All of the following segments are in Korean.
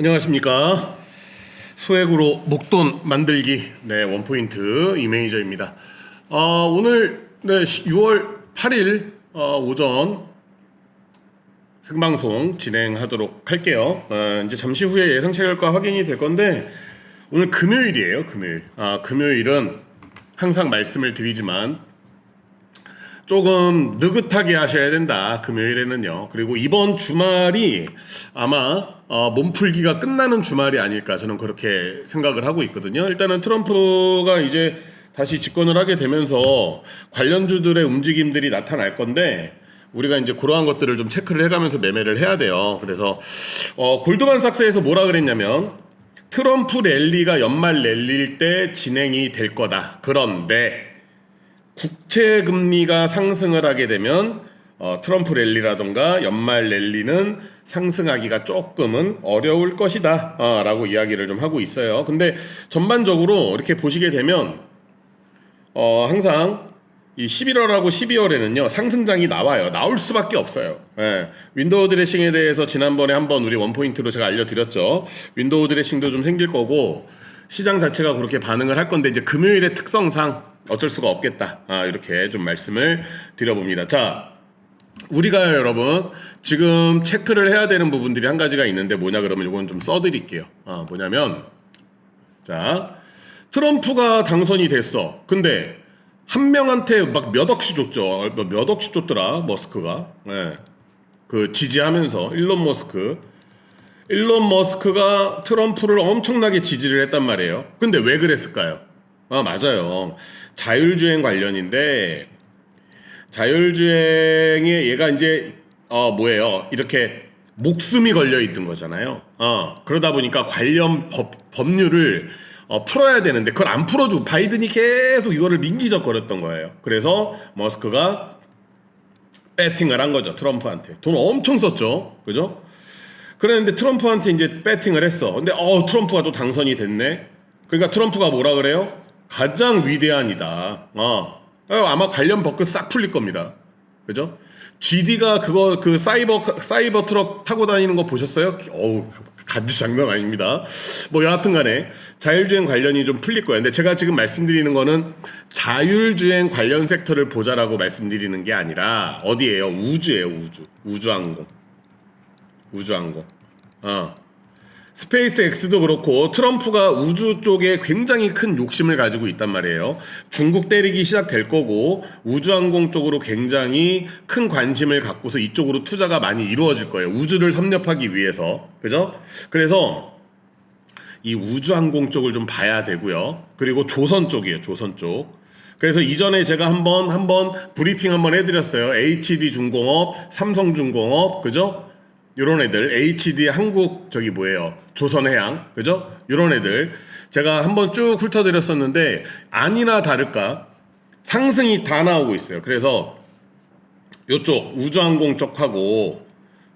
안녕하십니까? 소액으로 목돈 만들기. 네 원포인트 이메이저입니다. 어, 오늘 네 6월 8일 어, 오전 생방송 진행하도록 할게요. 어, 이제 잠시 후에 예상치 결과 확인이 될 건데 오늘 금요일이에요 금요일. 아 금요일은 항상 말씀을 드리지만 조금 느긋하게 하셔야 된다. 금요일에는요. 그리고 이번 주말이 아마 어, 몸풀기가 끝나는 주말이 아닐까 저는 그렇게 생각을 하고 있거든요. 일단은 트럼프가 이제 다시 집권을 하게 되면서 관련주들의 움직임들이 나타날 건데 우리가 이제 그러한 것들을 좀 체크를 해가면서 매매를 해야 돼요. 그래서 어, 골드만삭스에서 뭐라 그랬냐면 트럼프 랠리가 연말 랠리일 때 진행이 될 거다. 그런데 국채 금리가 상승을 하게 되면 어, 트럼프 랠리라던가 연말 랠리는 상승하기가 조금은 어려울 것이다 어, 라고 이야기를 좀 하고 있어요. 근데 전반적으로 이렇게 보시게 되면 어, 항상 이 11월하고 12월에는요 상승장이 나와요. 나올 수밖에 없어요. 예. 윈도우 드레싱에 대해서 지난번에 한번 우리 원포인트로 제가 알려드렸죠. 윈도우 드레싱도 좀 생길 거고 시장 자체가 그렇게 반응을 할 건데 이제 금요일의 특성상 어쩔 수가 없겠다. 아, 이렇게 좀 말씀을 드려봅니다. 자, 우리가 여러분 지금 체크를 해야 되는 부분들이 한 가지가 있는데 뭐냐 그러면 이건 좀 써드릴게요. 아, 뭐냐면 자 트럼프가 당선이 됐어. 근데 한 명한테 막 몇 억씩 줬죠. 뭐몇 억씩 줬더라 머스크가. 예. 그 지지하면서 일론 머스크. 일론 머스크가 트럼프를 엄청나게 지지를 했단 말이에요. 근데 왜 그랬을까요? 아, 맞아요. 자율주행 관련인데, 자율주행에 얘가 이제, 어, 뭐예요. 이렇게 목숨이 걸려 있던 거잖아요. 어, 그러다 보니까 관련 법, 법률을 어, 풀어야 되는데, 그걸 안 풀어주고, 바이든이 계속 이거를 민기적거렸던 거예요. 그래서 머스크가 배팅을 한 거죠. 트럼프한테. 돈 엄청 썼죠. 그죠? 그랬는데 트럼프한테 이제 배팅을 했어. 근데 어 트럼프가 또 당선이 됐네. 그러니까 트럼프가 뭐라 그래요? 가장 위대한 이다. 어. 어, 아마 관련 법규 싹 풀릴 겁니다. 그죠? GD가 그거 그 사이버 사이버 트럭 타고 다니는 거 보셨어요? 어우 간지 장난 아닙니다. 뭐 여하튼간에 자율주행 관련이 좀 풀릴 거예요. 근데 제가 지금 말씀드리는 거는 자율주행 관련 섹터를 보자라고 말씀드리는 게 아니라 어디예요? 우주예요, 우주. 우주항공. 우주항공. 어. 스페이스 X도 그렇고 트럼프가 우주 쪽에 굉장히 큰 욕심을 가지고 있단 말이에요. 중국 때리기 시작될 거고 우주항공 쪽으로 굉장히 큰 관심을 갖고서 이쪽으로 투자가 많이 이루어질 거예요. 우주를 섭렵하기 위해서. 그죠? 그래서 이 우주항공 쪽을 좀 봐야 되고요. 그리고 조선 쪽이에요. 조선 쪽. 그래서 이전에 제가 한번 한번 브리핑 한번 해드렸어요. HD 중공업, 삼성중공업, 그죠? 요런 애들 HD 한국 저기 뭐예요? 조선해양. 그죠? 요런 애들. 제가 한번 쭉 훑어드렸었는데 아니나 다를까? 상승이 다 나오고 있어요. 그래서 요쪽 우주항공 쪽하고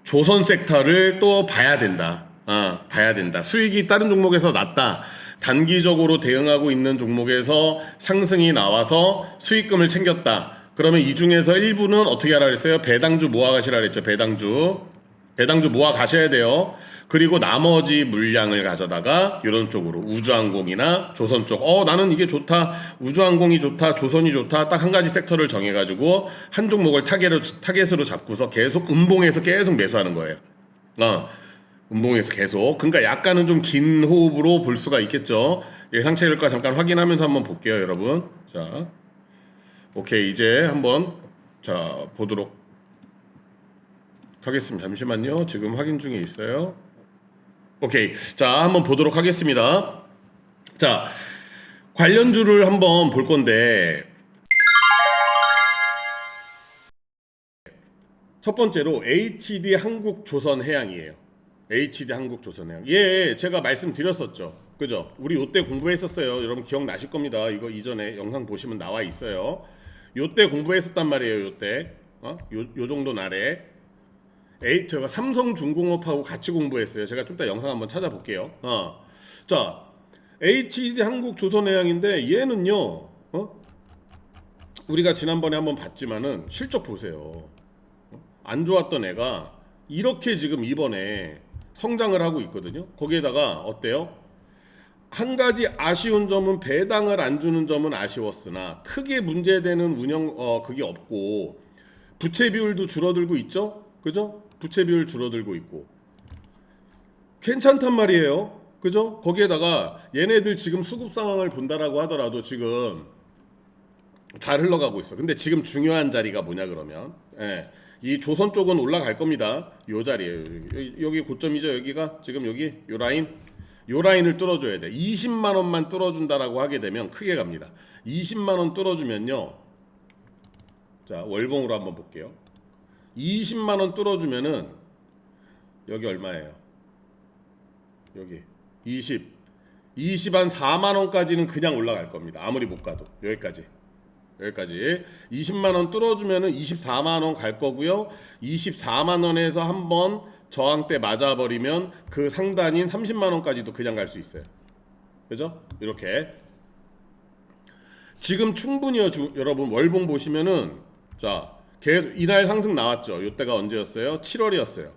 조선 섹터를 또 봐야 된다. 아 봐야 된다. 수익이 다른 종목에서 낮다. 단기적으로 대응하고 있는 종목에서 상승이 나와서 수익금을 챙겼다. 그러면 이 중에서 일부는 어떻게 하라 그랬어요? 배당주 모아가시라 그랬죠 배당주 배당주 모아 가셔야 돼요. 그리고 나머지 물량을 가져다가 이런 쪽으로 우주항공이나 조선 쪽. 어 나는 이게 좋다. 우주항공이 좋다. 조선이 좋다. 딱 한 가지 섹터를 정해가지고 한 종목을 타겟으로 타겟으로 잡고서 계속 음봉에서 계속 매수하는 거예요. 어. 음봉에서 계속. 그러니까 약간은 좀 긴 호흡으로 볼 수가 있겠죠. 예상치 결과 잠깐 확인하면서 한번 볼게요, 여러분. 자, 오케이 이제 한번 자 보도록 하겠습니다. 잠시만요. 지금 확인 중에 있어요. 오케이. 자, 한번 보도록 하겠습니다. 자, 관련주를 한번 볼 건데 첫 번째로 HD 한국 조선 해양이에요. HD 한국 조선 해양. 예, 제가 말씀드렸었죠. 그죠? 우리 요때 공부했었어요. 여러분 기억나실 겁니다. 이거 이전에 영상 보시면 나와 있어요. 요때 공부했었단 말이에요. 요때. 어? 요, 요 정도 날에. 에이, 제가 삼성중공업하고 같이 공부했어요. 제가 좀 이따 영상 한번 찾아볼게요. 어. 자, HD 한국조선해양인데 얘는요. 어? 우리가 지난번에 한번 봤지만은 실적 보세요. 어? 안 좋았던 애가 이렇게 지금 이번에 성장을 하고 있거든요. 거기에다가 어때요? 한 가지 아쉬운 점은 배당을 안 주는 점은 아쉬웠으나 크게 문제되는 운영 어 그게 없고 부채 비율도 줄어들고 있죠. 그죠? 부채 비율 줄어들고 있고 괜찮단 말이에요. 그죠? 거기에다가 얘네들 지금 수급 상황을 본다라고 하더라도 지금 잘 흘러가고 있어. 근데 지금 중요한 자리가 뭐냐 그러면 예. 이 조선 쪽은 올라갈 겁니다. 요 자리에요. 여기, 여기 고점이죠. 여기가 지금 여기 요 라인 요 라인을 뚫어줘야 돼. 20만 원만 뚫어준다라고 하게 되면 크게 갑니다. 20만 원 뚫어주면요. 자 월봉으로 한번 볼게요. 20만 원 뚫어주면은 여기 얼마예요? 여기 20 20 한 4만 원까지는 그냥 올라갈 겁니다. 아무리 못 가도 여기까지 여기까지 20만 원 뚫어주면은 24만 원 갈 거고요. 24만 원에서 한번 저항대 맞아버리면 그 상단인 30만 원까지도 그냥 갈 수 있어요. 그죠? 이렇게 지금 충분히요, 주- 여러분 월봉 보시면은 자 계속 이날 상승 나왔죠. 이때가 언제였어요? 7월이었어요.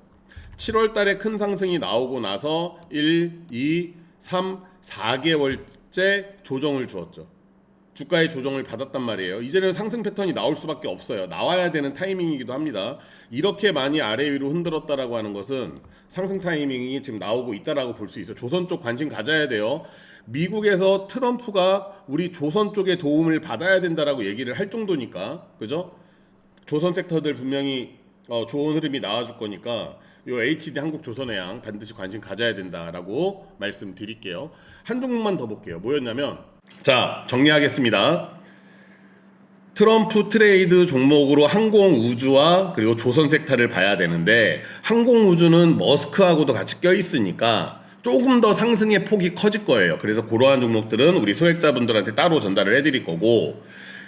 7월 달에 큰 상승이 나오고 나서 1, 2, 3, 4개월째 조정을 주었죠. 주가의 조정을 받았단 말이에요. 이제는 상승 패턴이 나올 수밖에 없어요. 나와야 되는 타이밍이기도 합니다. 이렇게 많이 아래 위로 흔들었다라고 하는 것은 상승 타이밍이 지금 나오고 있다라고 볼 수 있어요. 조선 쪽 관심 가져야 돼요. 미국에서 트럼프가 우리 조선 쪽에 도움을 받아야 된다라고 얘기를 할 정도니까, 그죠? 조선 섹터들 분명히 어, 좋은 흐름이 나와줄 거니까 요 HD 한국 조선해양 반드시 관심 가져야 된다라고 말씀드릴게요. 한 종목만 더 볼게요. 뭐였냐면 자 정리하겠습니다. 트럼프 트레이드 종목으로 항공 우주와 그리고 조선 섹터를 봐야 되는데 항공 우주는 머스크하고도 같이 껴 있으니까 조금 더 상승의 폭이 커질 거예요. 그래서 그러한 종목들은 우리 소액자분들한테 따로 전달을 해드릴 거고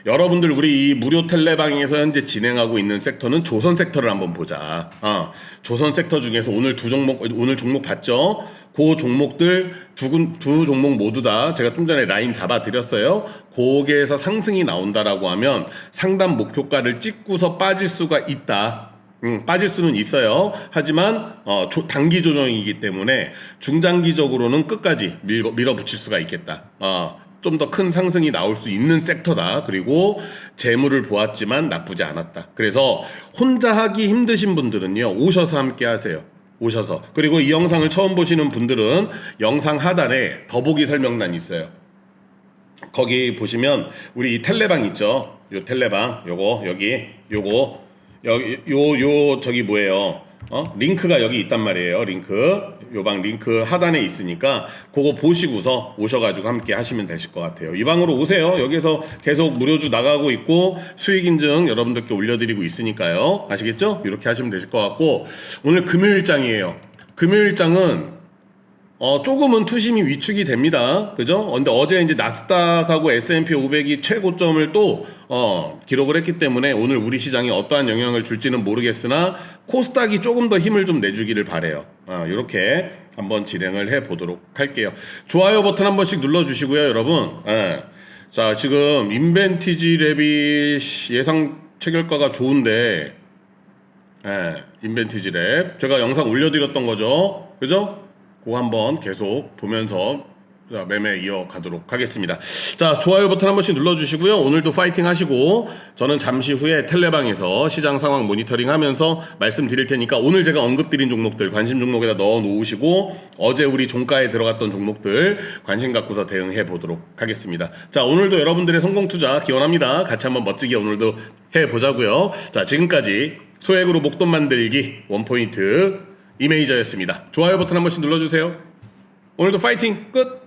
여러분들 우리 이 무료 텔레방에서 현재 진행하고 있는 섹터는 조선 섹터를 한번 보자. 어, 조선 섹터 중에서 오늘 두 종목 오늘 종목 봤죠? 그 종목들 두, 군- 두 종목 모두 다 제가 좀 전에 라인 잡아 드렸어요. 거기에서 상승이 나온다라고 하면 상단 목표가를 찍고서 빠질 수가 있다. 음, 빠질 수는 있어요. 하지만 어, 조- 단기 조정이기 때문에 중장기적으로는 끝까지 밀고, 밀어붙일 수가 있겠다. 어, 좀 더 큰 상승이 나올 수 있는 섹터다. 그리고 재물을 보았지만 나쁘지 않았다. 그래서 혼자 하기 힘드신 분들은요, 오셔서 함께 하세요. 오셔서. 그리고 이 영상을 처음 보시는 분들은 영상 하단에 더보기 설명란 있어요. 거기 보시면 우리 이 텔레방 있죠? 요 텔레방 요거 여기 요거 여기 요 요 저기 뭐예요? 어? 링크가 여기 있단 말이에요. 링크 요방 링크 하단에 있으니까 그거 보시고서 오셔가지고 함께 하시면 되실 것 같아요. 이 방으로 오세요. 여기서 계속 무료주 나가고 있고 수익 인증 여러분들께 올려드리고 있으니까요. 아시겠죠? 이렇게 하시면 되실 것 같고 오늘 금요일장이에요. 금요일장은 어, 조금은 투심이 위축이 됩니다. 그죠? 근데 어제 이제 나스닥하고 S&P 500이 최고점을 또, 어, 기록을 했기 때문에 오늘 우리 시장에 어떠한 영향을 줄지는 모르겠으나 코스닥이 조금 더 힘을 좀 내주기를 바래요. 어, 요렇게 한번 진행을 해 보도록 할게요. 좋아요 버튼 한 번씩 눌러 주시고요, 여러분. 예. 자, 지금 인벤티지 랩이 예상 체결가가 좋은데, 예, 인벤티지 랩. 제가 영상 올려 드렸던 거죠. 그죠? 그거 한번 계속 보면서 자, 매매 이어가도록 하겠습니다. 자, 좋아요 버튼 한 번씩 눌러주시고요. 오늘도 파이팅 하시고, 저는 잠시 후에 텔레방에서 시장 상황 모니터링 하면서 말씀드릴 테니까 오늘 제가 언급드린 종목들 관심 종목에다 넣어 놓으시고, 어제 우리 종가에 들어갔던 종목들 관심 갖고서 대응해 보도록 하겠습니다. 자, 오늘도 여러분들의 성공 투자 기원합니다. 같이 한번 멋지게 오늘도 해 보자고요. 자, 지금까지 소액으로 목돈 만들기 원포인트 이메이저였습니다. 좋아요 버튼 한 번씩 눌러주세요. 오늘도 파이팅 끝!